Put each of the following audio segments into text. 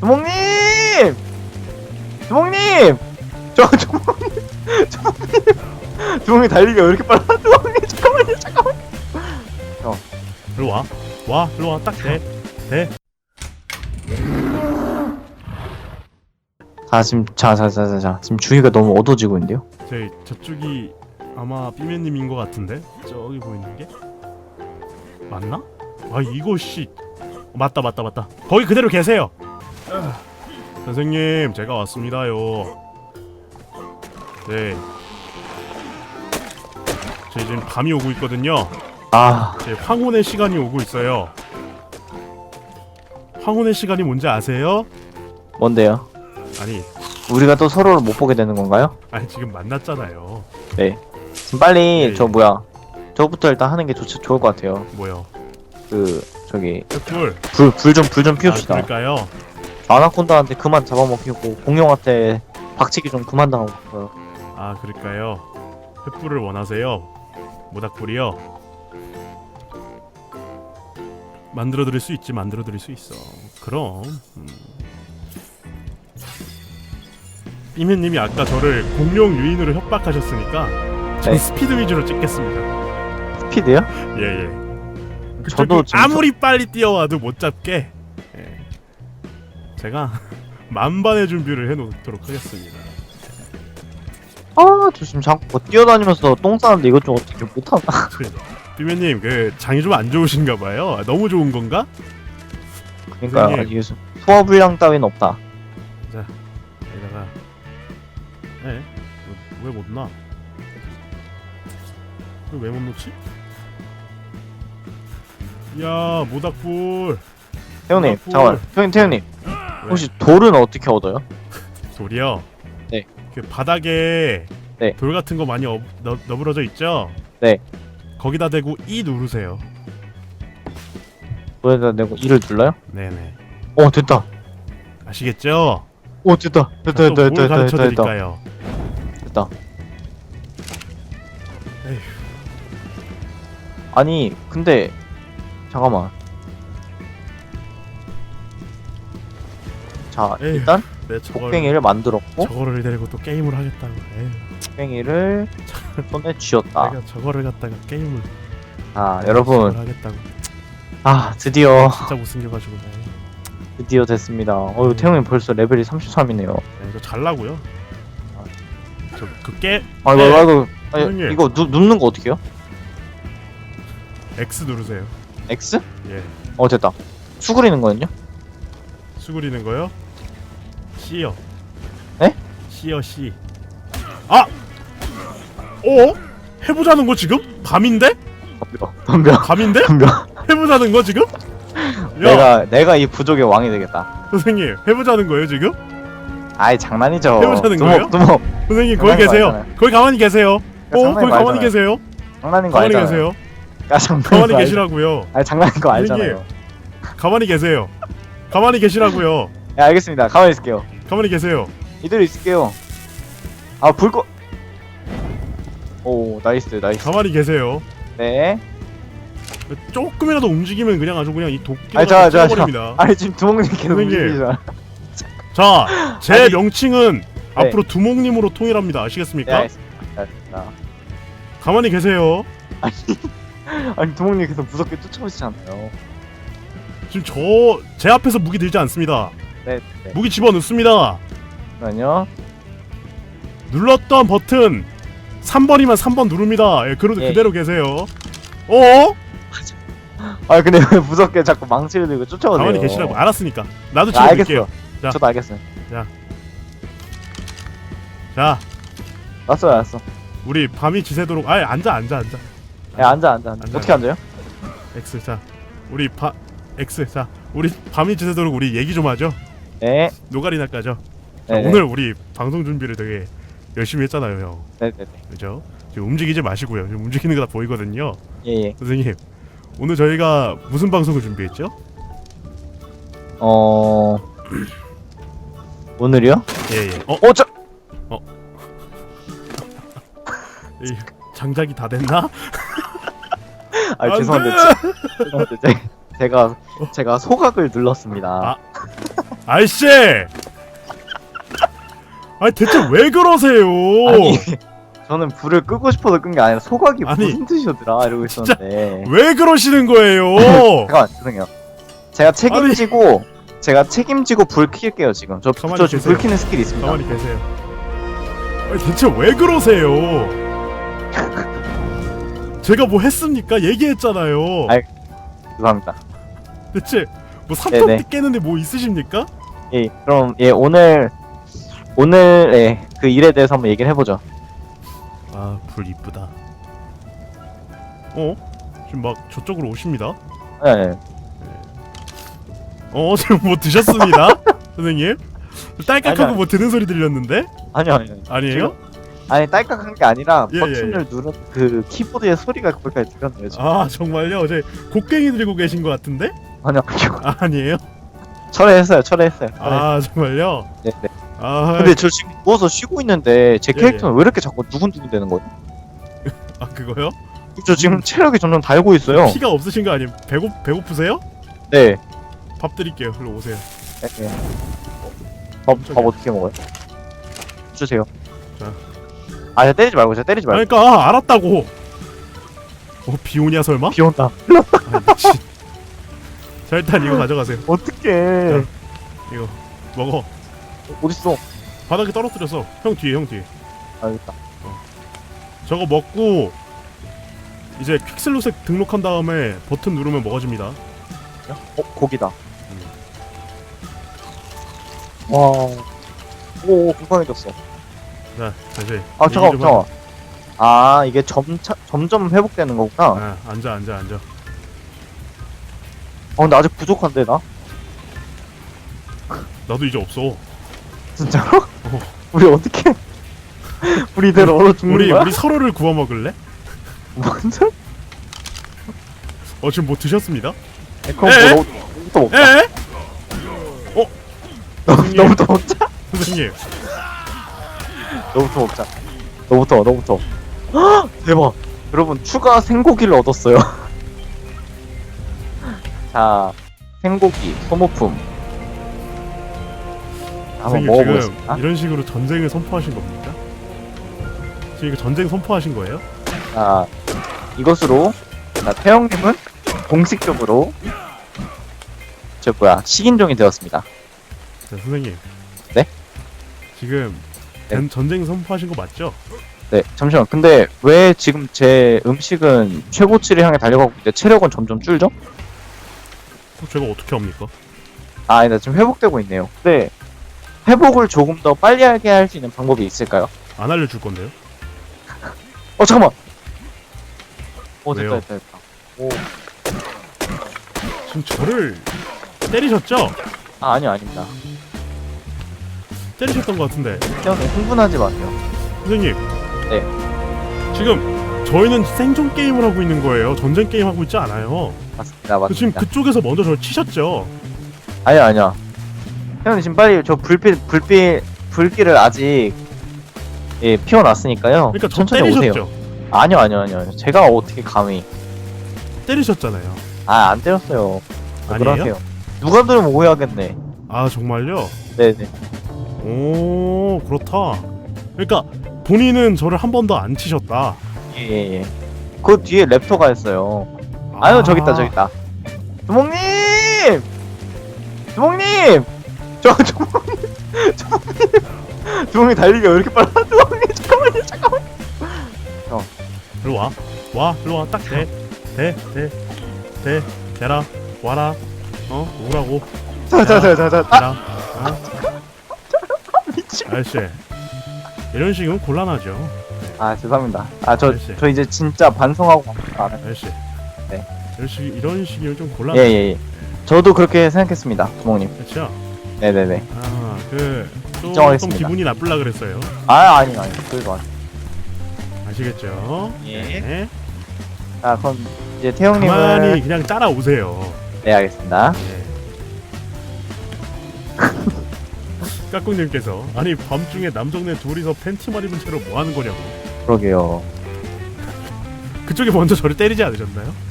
주몽님! 주몽님! 저 주몽님! 주몽님! 주몽님 달리기가 왜 이렇게 빨라? 주몽님 잠깐만요 잠깐만. 일로 와. 와, 일로 와. 딱 돼. 돼. 아 지금 자 자 자 자 자 지금 주위가 너무 어두워지고 있는데요? 제 저쪽이 아마 삐맨님인 것 같은데 저기 보이는 게 맞나? 아 이거 씨 어, 맞다 맞다 맞다 거기 그대로 계세요. 선생님 제가 왔습니다요. 네. 저 지금 밤이 오고 있거든요. 아 제 황혼의 시간이 오고 있어요. 황혼의 시간이 뭔지 아세요? 뭔데요? 아니 우리가 또 서로를 못 보게 되는 건가요? 아니 지금 만났잖아요. 지금 빨리 예, 저 예. 뭐야 저부터 일단 하는 게 좋, 좋을 것 같아요 뭐요? 그 저기. 불 불 좀 불 좀 피웁시다 아, 그럴까요? 아나콘다한테 그만 잡아먹히고 공룡한테 박치기 좀 그만 당하고 싶어요 아 그럴까요? 횃불을 원하세요? 모닥불이요? 만들어 드릴 수 있지 만들어 드릴 수 있어 그럼 음. 이면님이 아까 저를 공룡 유인으로 협박하셨으니까 전 네. 스피드 위주로 찍겠습니다 스피드요? 예예 저도 지금 아무리 빨리 뛰어와도 못 잡게 예. 제가 만반의 준비를 해놓도록 하겠습니다 아, 저 지금 자꾸 뭐 뛰어다니면서 똥 싸는데 이것 좀 어떻게 못하나? 비면님 그 장이 좀 안 좋으신가 봐요 너무 좋은 건가? 그러니까 선생님. 이게 소- 소화 불량 따위는 없다. 여기다가 에? 왜못 놔? 왜못 놓지? 야 모닥불 태훈님, 아, 잠깐만. 태훈, 태훈님, 왜? 혹시 돌은 어떻게 얻어요? 돌이요? 네. 그 바닥에 네. 돌 같은 거 많이 어, 너, 너부러져 있죠? 네. 거기다 대고 E 누르세요 돌에다 내고 이를 눌러요? 네네 어, 됐다. 아시겠죠? 오, 됐다. 됐다, 또 됐다, 뭘 됐다, 됐다, 가르쳐 됐다, 됐다. 드릴까요? 됐다. 에휴. 아니, 근데 잠깐만. 자, 에휴. 일단 네, 저걸, 곡괭이를 만들었고 저거를 데리고 또 게임을 하겠다고 에휴. 곡괭이를 손에 쥐었다. 내가 저거를 갖다가 게임을 아, 여러분, 저걸 하겠다고 아, 드디어 진짜 못생겨가지고 에휴. 드디어 됐습니다. 어유 음. 태형님 벌써 레벨이 33이네요. 네, 저 잘라고요. 저그깨 아이고 네. 아이고 아니, 형님. 이거 누, 눕는 거 어떻게 해요? X 누르세요. X? 예. 어 됐다. 수그리는 거는요? 수그리는 거요? C요. 네? C요 C. 아! 어? 해보자는 거 지금? 밤인데? 덤벼 덤벼 밤인데? 덤벼. 해보자는 거 지금? 야 내가 내가 이 부족의 왕이 되겠다. 선생님 해보자는 거예요 지금? 아이 장난이죠. 해보자는 두목, 거예요? 두목 선생님 거기 장난인 거 계세요. 알잖아요. 거기 가만히 계세요. 어? 장난인 거기 거 가만히 알잖아요. 계세요. 장난인 거 가만히 알잖아요. 계세요. 야 장난인 가만히 거 알- 계시라고요. 아니 장난인 거 선생님. 알잖아요. 가만히 계세요. 가만히 계시라고요. 야 알겠습니다. 가만히 있을게요. 가만히 계세요. 이대로 있을게요. 아 불꽃. 오 나이스 나이스. 가만히 계세요. 네. 조금이라도 움직이면 그냥 아주 그냥 이 도끼로 아니, 자, 자, 자. 찢어버립니다. 아니 지금 두목님 계속 선생님. 움직이잖아. 자, 제 아니. 명칭은 네. 앞으로 두목님으로 통일합니다. 네 아시겠습니까? 알겠습니다. 알겠습니다. 가만히 계세요. 아니 두목님 계속 무섭게 쫓아오시잖아요. 지금 저 제 앞에서 무기 들지 않습니다. 네. 네. 무기 집어 넣습니다. 잠깐만요. 눌렀던 버튼 3번이면 3번 누릅니다. 예, 그러, 예. 그대로 계세요. 어? 아 근데 왜 무섭게 자꾸 망치를 들고 쫓아오세요? 가만히 계시라고. 알았으니까. 나도 아. 알겠어요. 자. 저도 알겠어요. 자, 알았어, 알았어. 우리 밤이 지새도록. 아예 앉아, 앉아, 앉아. 야 앉아, 앉아, 앉아. 앉아. 어떻게 앉아요? X. 자, 우리 바 X. 자, 우리 밤이 지새도록 우리 얘기 좀 하죠. 네, 노가리나 까죠. 자, 네, 오늘 우리 방송 준비를 되게 열심히 했잖아요, 형. 네, 네, 네. 그죠? 지금 움직이지 마시고요. 지금 움직이는 거 다 보이거든요. 예, 예. 선생님, 오늘 저희가 무슨 방송을 준비했죠? 어, 오늘이요? 예, 예. 어, 어, 저, 이 장작이 다 됐나? 아안 죄송한데, 돼! 제- 죄송한데 제, 제가 제가 소각을 눌렀습니다. 아. 아이씨! 아니 대체 왜 그러세요? 아니 저는 불을 끄고 싶어서 끈 게 아니라 소각이 아니, 무슨 뜻이더라 이러고 진짜. 있었는데 왜 그러시는 거예요? 잠깐만 죄송해요 제가 책임지고 제가 책임지고 불 킬게요 지금 저, 가만히 저 지금 계세요. 불 켜는 스킬이 있습니다 가만히 계세요. 아니 대체 왜 그러세요? 제가 뭐 했습니까? 얘기했잖아요. 아이, 죄송합니다 대체 뭐 삼톱 네네. 깨는데 뭐 있으십니까? 예 그럼 예 오늘 오늘 예 그 일에 대해서 한번 얘기를 해보죠 아, 불 이쁘다. 어? 지금 막 저쪽으로 오십니다. 네, 네. 어, 지금 뭐 드셨습니다, 선생님? 딸깍하고. 뭐 드는 소리 들렸는데? 아니요 아니요 아니에요? 아니 딸깍한 게 아니라 예, 버튼을 누른 그 키보드의 소리가 거기까지 들렸네요 지금 아, 정말요? 어제 곡괭이 들고 계신 것 같은데? 아니요 아니요 아, 아니에요? 철회했어요 철회했어요 철회. 아, 정말요? 네, 네. 아, 근데 저 지금 누워서 쉬고 있는데 제 예, 캐릭터는 왜 이렇게 자꾸 두근두근 되는 거예요? 아 그거요? 저 지금 체력이 점점 달고 있어요 피가 없으신 거 아니에요? 배고 배고프세요? 네 밥 드릴게요. 일로 오세요. 네, 네. 밥. 밥 어떻게 먹어요? 주세요. 자. 아, 저 때리지 말고, 저 때리지 말고. 그러니까 아, 알았다고. 어, 비 오냐 설마? 비 온다. 아, 미친. 자 일단 이거 가져가세요. 어떡해. 이거 먹어. 어딨어? 바닥에 떨어뜨렸어. 형 뒤에, 형 뒤에. 알겠다. 저거 먹고 이제 퀵슬롯에 등록한 다음에 버튼 누르면 먹어집니다. 어, 고기다. 와. 오, 궁금해졌어. 자, 다시. 아, 잠깐만, 좀 잠깐만. 아, 이게 점차, 점점 회복되는 거구나. 하- 아, 앉아, 앉아, 앉아. 어, 근데 아직 부족한데, 나? 나도 이제 없어. 진짜로? 우리 어떻게. 우리 이대로 얼어 죽는 우리 거야? 우리 서로를 구워 먹을래? 뭔 소리? 어 지금 뭐 드셨습니다? 에, 그럼 에? 뭐, 너부터 먹자. 에? 너- 너부터 먹자. 선생님. 너부터 먹자. 너부터, 너부터. 헉! 대박. 여러분, 추가 생고기를 얻었어요. 자, 생고기, 소모품. 한번 선생님 먹어보겠습니다. 이런 식으로 전쟁을 선포하신 겁니까? 지금 이거 전쟁 선포하신 거예요? 자, 이것으로, 자, 태영님은 공식적으로, 저 뭐야, 식인종이 되었습니다. 자, 선생님. 네? 지금 네. 전- 전쟁 선포하신 거 맞죠? 네, 잠시만. 근데 왜 지금 제 음식은 최고치를 향해 달려가고 있는데 체력은 점점 줄죠? 제가 어떻게 합니까? 아, 아니다. 지금 회복되고 있네요. 근데 회복을 조금 더 빨리 하게 할 수 있는 방법이 있을까요? 안 알려줄 건데요? 어, 잠깐만. 오, 됐다, 왜요? 됐다, 됐다. 오, 지금 저를 때리셨죠? 아, 아니요, 아닙니다. 때리셨던 것 같은데 태연님 흥분하지 마세요. 선생님. 네. 지금 저희는 생존 게임을 하고 있는 거예요. 전쟁 게임 하고 있지 않아요. 맞습니다, 그 지금 맞습니다. 그쪽에서 먼저 저를 치셨죠? 아니야, 아니야. 태연님 지금 빨리 저 불빛, 불빛, 불길을 아직 예 피워놨으니까요. 그러니까 저 천천히 오세요. 때리셨죠? 아니요, 아니요, 아니요. 제가 어떻게 감히? 때리셨잖아요. 아, 안 때렸어요. 왜 아니에요? 그러세요? 누가 들으면 오해하겠네. 아 정말요? 네네. 오 그렇다. 그러니까 본인은 저를 한 번도 안 치셨다. 예, 예, 예. 그 뒤에 랩터가 있어요. 아유, 저기 있다, 저기 있다. 주몽님! 주몽님! 저, 주몽님! 주몽님! 주몽님 달리기가 왜 이렇게 빨라? 주몽님, 잠깐만요, 잠깐만. 일로 와. 와 일로 와. 딱 대. 대. 대. 대. 대라. 와라. 어 오라고. 자, 자, 자, 자, 자. 아, 대라. 어? 미친. 아저씨. 이런 식이면 곤란하죠. 아, 죄송합니다. 아, 저. 저 이제 진짜 반성하고 갑니다. 아, 아저씨. 네. 이런 식 이런 식이면 좀 예, 곤란. 예, 예. 저도 그렇게 생각했습니다, 주몽님. 그렇죠. 네네네. 아그 조금 인정하겠습니다. 기분이 나쁠라 그랬어요. 아, 아니, 아니. 아니. 아시겠죠? 예. 네. 자, 그럼 이제 태용님은. 가만히 그냥 따라오세요. 네, 알겠습니다. 예. 까꿍님께서 아니 밤중에 남정네 둘이서 팬티만 입은 채로 뭐 하는 거냐고 그러게요. 그쪽이 먼저 저를 때리지 않으셨나요?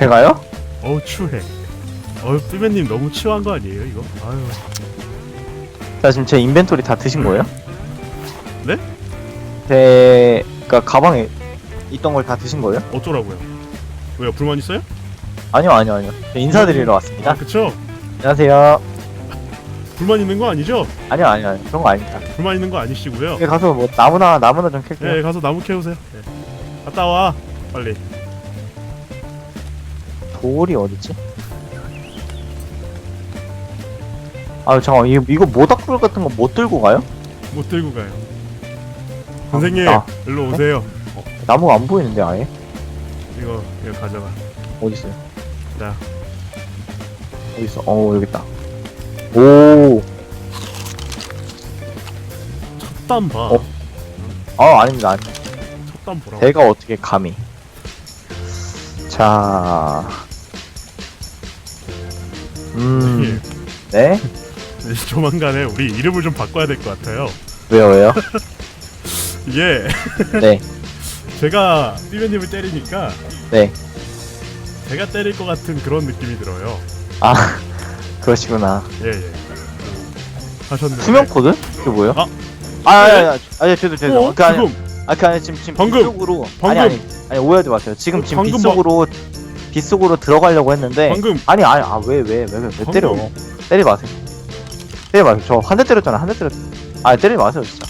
제가요? 어우 추해 어휴 삐맨님 너무 치워한 거 아니에요 이거? 아유 자 지금 제 인벤토리 다 드신 거예요? 네? 제 그니까 가방에 있던 걸 다 드신 거예요? 어쩌라고요? 왜요 불만 있어요? 아니요 아니요 아니요 저 인사드리러 왔습니다 아 그쵸? 안녕하세요 불만 있는 거 아니죠? 아니요 아니요 아니요 그런 거 아닙니다 불만 있는 거 아니시고요 여기 가서 뭐 나무나 나무나 좀 캘게요 예 가서 나무 캐우세요 예. 갔다 와 빨리 돌이 어딨지? 아 잠깐 이거 이거 모닥불 같은 거 못 들고 가요? 못 들고 가요 선생님 아. 일로 오세요 나무가 안 보이는데 아예 이거 이거 가져가 어디 있어요? 자. 어디 있어? 어 여기 있다. 오, 첫단 봐 어? 아 아닙니다. 아닙니다. 첫단 보라고 제가 어떻게 감히? 자, 음, 네? 네, 조만간에 우리 이름을 좀 바꿔야 될 것 같아요 왜요 왜요? 이게 네, 제가 삐맨님을 때리니까 네. 제가 때릴 것 같은 그런 느낌이 들어요 아 그러시구나. 예 예 하셨는데 투명 코드? 그게 뭐예요? 아. 아, 아니, 아니, 아니, 아니, 죄송, 죄송. 어? 그 아니, 지금 아, 그 아니, 지금, 지금 방금, 빗속으로. 방금. 아니, 아니, 아니, 오해하지 마세요. 지금, 지금 방금 빗속으로, 빗속으로 들어가려고 했는데. 방금 아니, 아니, 아, 왜, 왜, 왜, 왜, 왜 방금. 때려. 때리지 마세요. 때리지 마세요. 저 한 대 때렸잖아, 한 대 때렸. 아, 때리지 마세요, 진짜.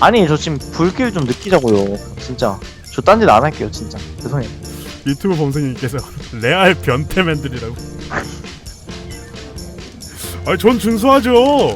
아니, 저 지금 불길 좀 느끼자고요. 진짜. 저 딴짓 안 할게요, 진짜. 죄송해요. 유튜브 범생님께서 레알 변태맨들이라고 아니 전 준수하죠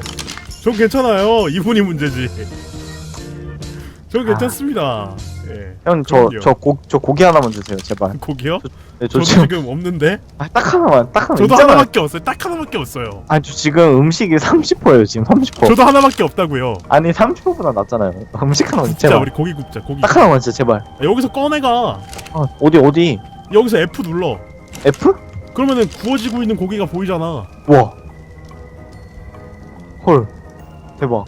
전 괜찮아요 이분이 문제지 전 아. 괜찮습니다 예 형, 저, 그럼요. 저, 고, 저 고기 하나만 주세요, 제발. 고기요? 네, 저 저도 지금, 지금 없는데 아, 딱 하나만, 딱 하나만. 저도 있잖아요. 하나밖에 없어요 딱 하나밖에 없어요 아니, 저 지금 음식이 30%예요, 지금 30%. 저도 하나밖에 없다고요 아니, 30%보다 낫잖아요. 음식 하나만, 진짜 제발. 우리 고기 굽자 고기 딱 하나만, 진짜, 제발. 여기서 꺼내가 아, 어디, 어디? 여기서 F 눌러 F? 그러면은 구워지고 있는 고기가 보이잖아 와. 헐. 대박.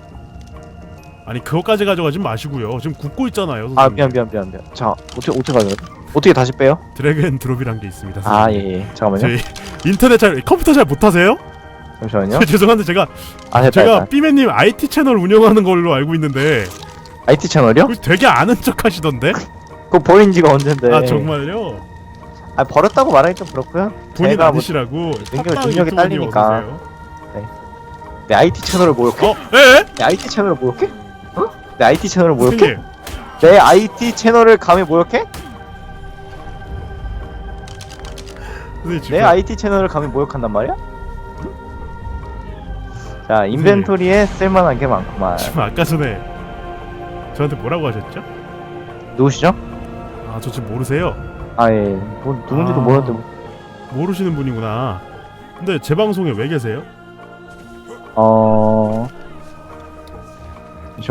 아니 그것까지 가져가지 마시고요 지금 굽고 있잖아요 아, 선생님. 미안, 미안, 미안, 미안. 자, 어떻게, 어떻게 가져요? 어떻게 다시 빼요? 드래그 앤 드롭이란 게 있습니다 아, 예, 선생님. 예. 잠깐만요. 저희 인터넷 잘 컴퓨터 잘 못하세요? 잠시만요. 죄송한데 제가 아, 됐다, 제가 됐다. 삐맨님 IT 채널 운영하는 걸로 알고 있는데 IT 채널이요? 되게 아는 척 하시던데? 그거 버린 지가 언젠데. 아 정말요? 아, 버렸다고 말하기 좀 그렇고요. 본인 제가 뭐 아니시라고 능력- 능력이 딸리니까. 어서오세요. 내 IT 채널을 모욕해? 어? 에? 내 IT 채널을 모욕해? 어? 내 IT 채널을 모욕해? 내 IT 채널을 감히 모욕해? 선생님 지금 내 IT 채널을 감히 모욕한단 말이야? 자, 인벤토리에 쓸만한 게 많구만. 지금 아까 전에 저한테 뭐라고 하셨죠? 누구시죠? 아 저 지금 모르세요? 아, 예. 뭐, 누군지도 아. 모르는데. 뭐. 모르시는 분이구나 근데 제 방송에 왜 계세요? 어.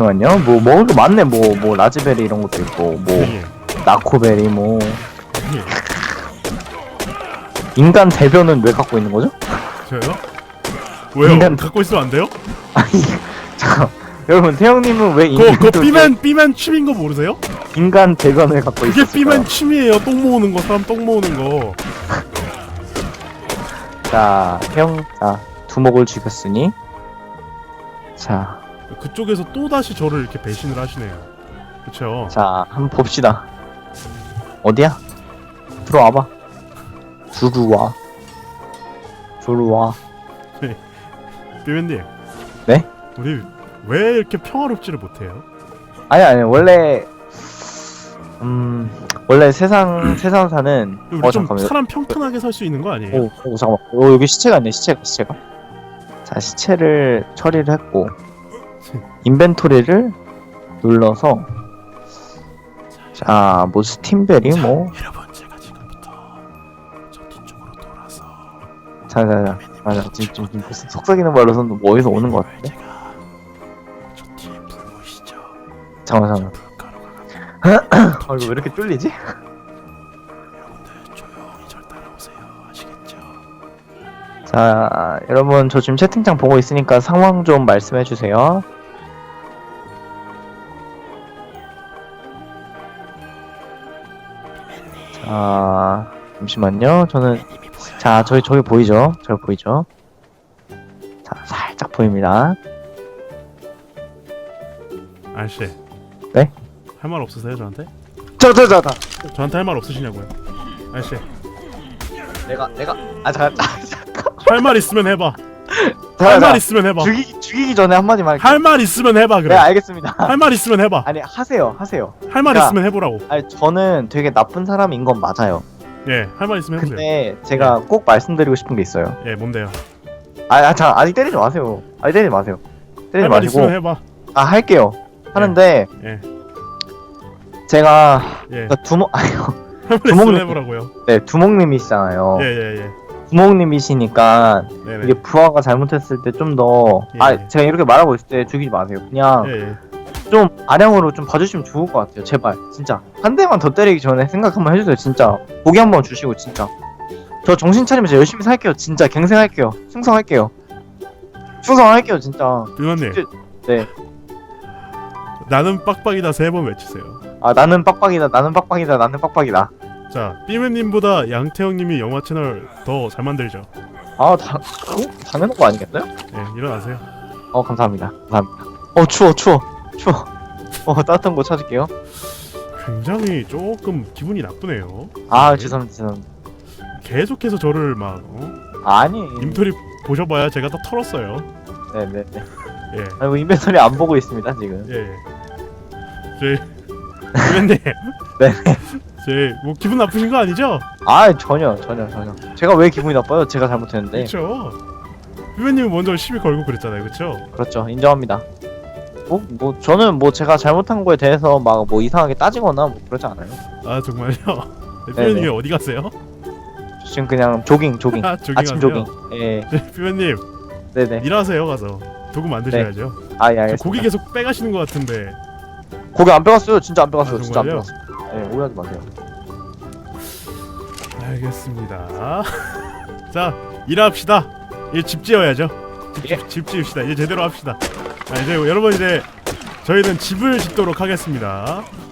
잠시만요. 뭐, 먹을 거 많네. 뭐, 뭐, 라즈베리 이런 것도 있고, 뭐, 선생님 나코베리, 뭐. 선생님 인간 대변은 왜 갖고 있는 거죠? 저요? 왜요? 인간- 갖고 있으면 안 돼요? 아니, 잠깐. 여러분, 태영님은 왜 그거 인간, 그거 삐맨 삐맨 취미인 거 모르세요? 인간 대변을 갖고 그게 있었을까요? 삐맨 취미예요 똥 모으는 거 사람 똥 모으는 거 자, 태영, 자, 두목을 죽였으니. 자, 그쪽에서 또 다시 저를 이렇게 배신을 하시네요 그쵸? 자, 한번 봅시다. 어디야? 들어와봐. 들어와. 들어와. 삐맨님 네? 우리 왜 이렇게 평화롭지를 못해요? 아니, 아니, 원래, 음, 원래 세상, 세상 사는, 우리 어, 좀 잠깐만요. 사람 평탄하게 살 수 있는 거 아니에요? 오, 오, 잠깐만. 오, 여기 시체가 있네, 시체가, 시체가. 자, 시체를 처리를 했고, 인벤토리를 눌러서, 자, 뭐, 스팀벨이 뭐, 여러분 제가 지금부터 저 뒤쪽으로 돌아서 자, 자, 자. 맞아, 지금, 지금, 지금 무슨 속삭이는 말로서는 뭐 어디서 오는 것 같은데? 제가 저 뒤에 불 보이시죠? 잠깐만, 잠깐만. 불가루가 아, 이거 왜 이렇게 뚫리지? 여러분들 조용히 절 따라오세요 아시겠죠? 자, 여러분, 저 지금 채팅창 보고 있으니까 상황 좀 말씀해 주세요. 자, 잠시만요. 저는 자, 저기 저기 보이죠? 저기 보이죠? 자, 살짝 보입니다. 아저씨. 네? 할 말 없으세요 저한테? 저, 저, 저, 저. 저한테 할 말 없으시냐고요? 아저씨. 내가, 내가, 아, 잠깐, 잠깐. 할말 있으면 해봐. 할 말. 있으면 해봐. 죽이기, 죽이기 전에 한마디만 할게요. 할말 있으면 해봐 네, 그래. 알겠습니다. 할 말 있으면 해봐. 아니, 하세요, 하세요. 할말 자. 있으면 해보라고. 아니, 저는 되게 나쁜 사람인 건 맞아요. 예, 할 말 있으면 해보세요. 근데 제가 꼭 말씀드리고 싶은 게 있어요. 예, 뭔데요? 아, 아, 자, 아니, 때리지 마세요. 아니, 때리지 마세요. 때리지 할말 있으면 마시고. 해봐. 아, 할게요. 하는데, 예. 제가, 예. 그러니까 두목, 아유, 할말 있으면 내- 해보라고요. 네, 두목님이시잖아요. 예, 예, 예. 두목님이시니까, 네네. 이게 부하가 잘못했을 때 좀 더, 예. 아, 제가 이렇게 말하고 있을 때 죽이지 마세요. 그냥, 예, 예. 좀 아량으로 좀 봐주시면 좋을 것 같아요. 제발, 진짜. 한 대만 더 때리기 전에 생각 한번 해주세요, 진짜. 고기 한번 주시고, 진짜. 저 정신 차리면서 열심히 살게요, 진짜. 갱생할게요. 충성할게요. 충성할게요, 진짜. 비만님. 네. 나는 빡빡이다 세 번 외치세요. 아, 나는 빡빡이다, 나는 빡빡이다, 나는 빡빡이다. 자, 삐맨님보다 양태형님이 영화 채널 더 잘 만들죠. 아, 다, 그거 당연한 거 아니겠어요? 예, 일어나세요. 어, 감사합니다. 감사합니다. 어, 추워, 추워, 추워. 어, 따뜻한 거 찾을게요. 굉장히 조금 기분이 나쁘네요. 아, 죄송합니다, 죄송합니다. 계속해서 저를 막 어? 아니. 인터리 보셔봐야 제가 다 털었어요. 네네네. 예, 아이고, 인벤토리 안 보고 있습니다, 지금. 예. 예. 제 삐맨님. 네. 제뭐 기분 나쁘신 거 아니죠? 아, 전혀, 전혀, 전혀. 제가 왜 기분이 나빠요? 제가 잘못했는데. 그렇죠. 삐맨님이 먼저 시비 걸고 그랬잖아요, 그렇죠? 그렇죠. 인정합니다. 뭐, 뭐, 저는 뭐 제가 잘못한 거에 대해서 막 뭐 이상하게 따지거나 뭐 그러지 않아요. 아 정말요? 네, 네네. 삐맨님이 어디 가세요? 저 지금 그냥 조깅, 조깅. 아 조깅 아침 하세요? 조깅. 예, 네, 삐맨님 네네. 일하세요 가서 도구 만드셔야죠. 아, 예, 저 알겠습니다. 고기 계속 빼가시는 것 같은데 고기 안 빼갔어요. 진짜 안 빼갔어요. 아, 진짜 안 정말요? 빼갔어요. 예, 오해하지 마세요. 알겠습니다. 자 일합시다. 이제 집 지어야죠. 집, 예. 집 지읍시다. 이제 제대로 합시다. 자, 이제 여러분 이제 저희는 집을 짓도록 하겠습니다.